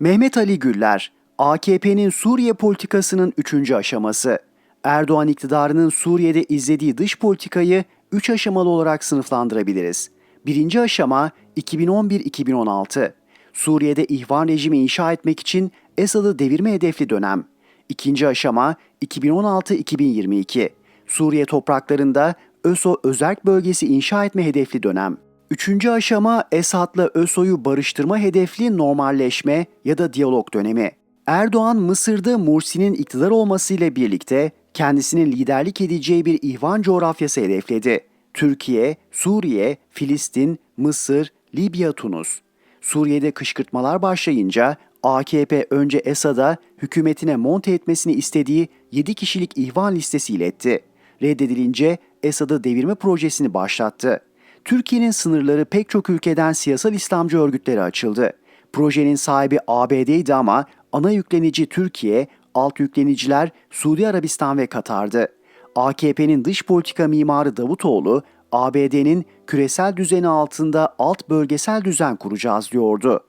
Mehmet Ali Güller, AKP'nin Suriye politikasının üçüncü aşaması. Erdoğan iktidarının Suriye'de izlediği dış politikayı üç aşamalı olarak sınıflandırabiliriz. Birinci aşama 2011-2016. Suriye'de ihvan rejimi inşa etmek için Esad'ı devirme hedefli dönem. İkinci aşama 2016-2022. Suriye topraklarında ÖSO özerk bölgesi inşa etme hedefli dönem. Üçüncü aşama Esad'la ÖSO'yu barıştırma hedefli normalleşme ya da diyalog dönemi. Erdoğan Mısır'da Mursi'nin iktidar olmasıyla birlikte kendisinin liderlik edeceği bir ihvan coğrafyası hedefledi. Türkiye, Suriye, Filistin, Mısır, Libya, Tunus. Suriye'de kışkırtmalar başlayınca AKP önce Esad'a hükümetine monte etmesini istediği 7 kişilik ihvan listesi iletti. Reddedilince Esad'ı devirme projesini başlattı. Türkiye'nin sınırları pek çok ülkeden siyasal İslamcı örgütlere açıldı. Projenin sahibi ABD'ydi ama ana yüklenici Türkiye, alt yükleniciler Suudi Arabistan ve Katar'dı. AKP'nin dış politika mimarı Davutoğlu, ABD'nin küresel düzeni altında alt bölgesel düzen kuracağız diyordu.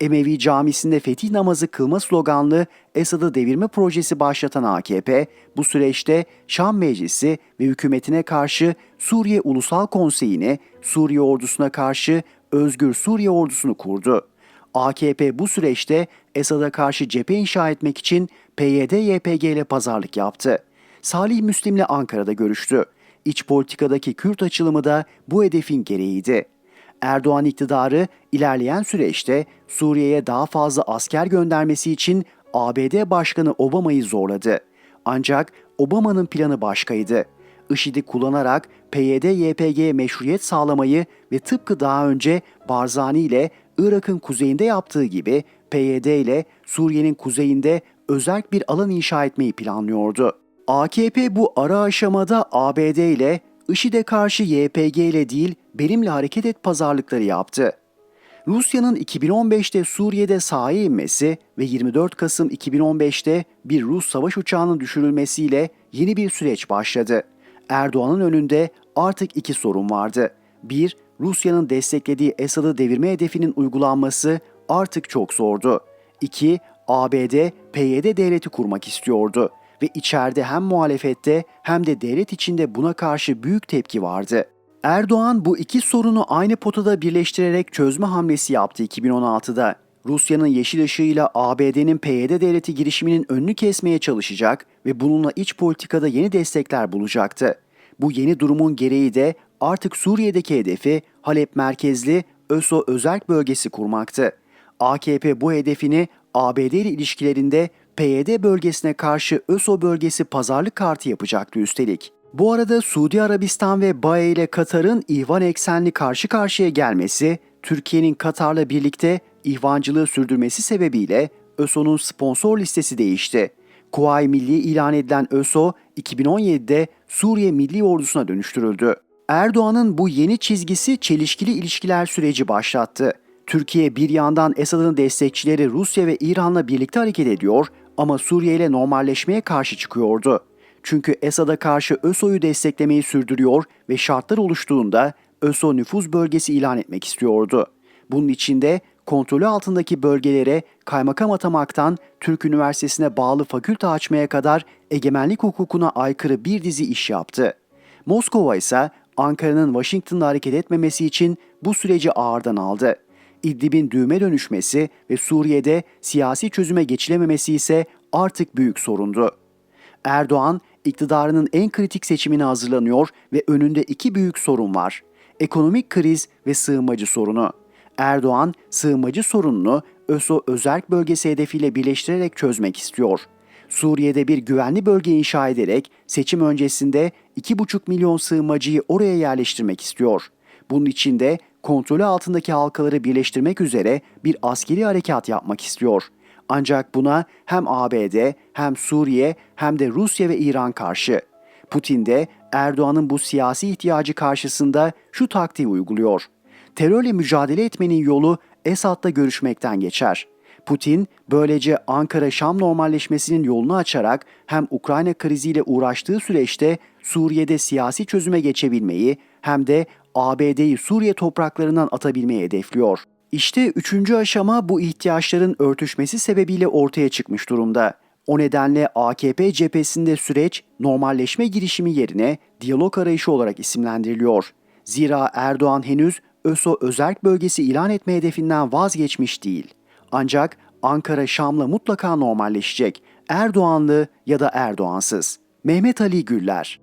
Emevi Camisi'nde fetih namazı kılma sloganlı Esad'ı devirme projesi başlatan AKP, bu süreçte Şam Meclisi ve hükümetine karşı Suriye Ulusal Konseyi'ni, Suriye ordusuna karşı Özgür Suriye ordusunu kurdu. AKP bu süreçte Esad'a karşı cephe inşa etmek için PYD-YPG ile pazarlık yaptı. Salih Müslim'le Ankara'da görüştü. İç politikadaki Kürt açılımı da bu hedefin gereğiydi. Erdoğan iktidarı ilerleyen süreçte Suriye'ye daha fazla asker göndermesi için ABD Başkanı Obama'yı zorladı. Ancak Obama'nın planı başkaydı. IŞİD'i kullanarak PYD-YPG'ye meşruiyet sağlamayı ve tıpkı daha önce Barzani ile Irak'ın kuzeyinde yaptığı gibi PYD ile Suriye'nin kuzeyinde özerk bir alan inşa etmeyi planlıyordu. AKP bu ara aşamada ABD ile IŞİD'e karşı YPG ile değil benimle hareket et pazarlıkları yaptı. Rusya'nın 2015'te Suriye'de sahaya inmesi ve 24 Kasım 2015'te bir Rus savaş uçağının düşürülmesiyle yeni bir süreç başladı. Erdoğan'ın önünde artık iki sorun vardı. Bir, Rusya'nın desteklediği Esad'ı devirme hedefinin uygulanması artık çok zordu. İki, ABD PYD devleti kurmak istiyordu ve içeride hem muhalefette hem de devlet içinde buna karşı büyük tepki vardı. Erdoğan bu iki sorunu aynı potada birleştirerek çözme hamlesi yaptı 2016'da. Rusya'nın yeşil ışığıyla ABD'nin PYD devleti girişiminin önünü kesmeye çalışacak ve bununla iç politikada yeni destekler bulacaktı. Bu yeni durumun gereği de artık Suriye'deki hedefi Halep merkezli ÖSO özerk bölgesi kurmaktı. AKP bu hedefini ABD ile ilişkilerinde PYD bölgesine karşı ÖSO bölgesi pazarlık kartı yapacaktı üstelik. Bu arada Suudi Arabistan ve BAE ile Katar'ın ihvan eksenli karşı karşıya gelmesi, Türkiye'nin Katar'la birlikte ihvancılığı sürdürmesi sebebiyle ÖSO'nun sponsor listesi değişti. Kuvayi Milli ilan edilen ÖSO 2017'de Suriye Milli Ordusu'na dönüştürüldü. Erdoğan'ın bu yeni çizgisi çelişkili ilişkiler süreci başlattı. Türkiye bir yandan Esad'ın destekçileri Rusya ve İran'la birlikte hareket ediyor ama Suriye ile normalleşmeye karşı çıkıyordu. Çünkü Esad'a karşı ÖSO'yu desteklemeyi sürdürüyor ve şartlar oluştuğunda ÖSO nüfuz bölgesi ilan etmek istiyordu. Bunun içinde kontrolü altındaki bölgelere kaymakam atamaktan Türk Üniversitesi'ne bağlı fakülte açmaya kadar egemenlik hukukuna aykırı bir dizi iş yaptı. Moskova ise Ankara'nın Washington'da hareket etmemesi için bu süreci ağırdan aldı. İdlib'in düğme dönüşmesi ve Suriye'de siyasi çözüme geçilememesi ise artık büyük sorundu. Erdoğan iktidarının en kritik seçimine hazırlanıyor ve önünde iki büyük sorun var. Ekonomik kriz ve sığınmacı sorunu. Erdoğan sığınmacı sorununu ÖSO özerk bölgesi hedefiyle birleştirerek çözmek istiyor. Suriye'de bir güvenli bölge inşa ederek seçim öncesinde 2,5 milyon sığınmacıyı oraya yerleştirmek istiyor. Bunun için de kontrolü altındaki halkaları birleştirmek üzere bir askeri harekat yapmak istiyor. Ancak buna hem ABD hem Suriye hem de Rusya ve İran karşı. Putin de Erdoğan'ın bu siyasi ihtiyacı karşısında şu taktiği uyguluyor. Terörle mücadele etmenin yolu Esad'la görüşmekten geçer. Putin böylece Ankara-Şam normalleşmesinin yolunu açarak hem Ukrayna kriziyle uğraştığı süreçte Suriye'de siyasi çözüme geçebilmeyi hem de ABD'yi Suriye topraklarından atabilmeyi hedefliyor. İşte üçüncü aşama bu ihtiyaçların örtüşmesi sebebiyle ortaya çıkmış durumda. O nedenle AKP cephesinde süreç normalleşme girişimi yerine diyalog arayışı olarak isimlendiriliyor. Zira Erdoğan henüz ÖSO özerk bölgesi ilan etme hedefinden vazgeçmiş değil. Ancak Ankara Şam'la mutlaka normalleşecek. Erdoğanlı ya da Erdoğansız. Mehmet Ali Güller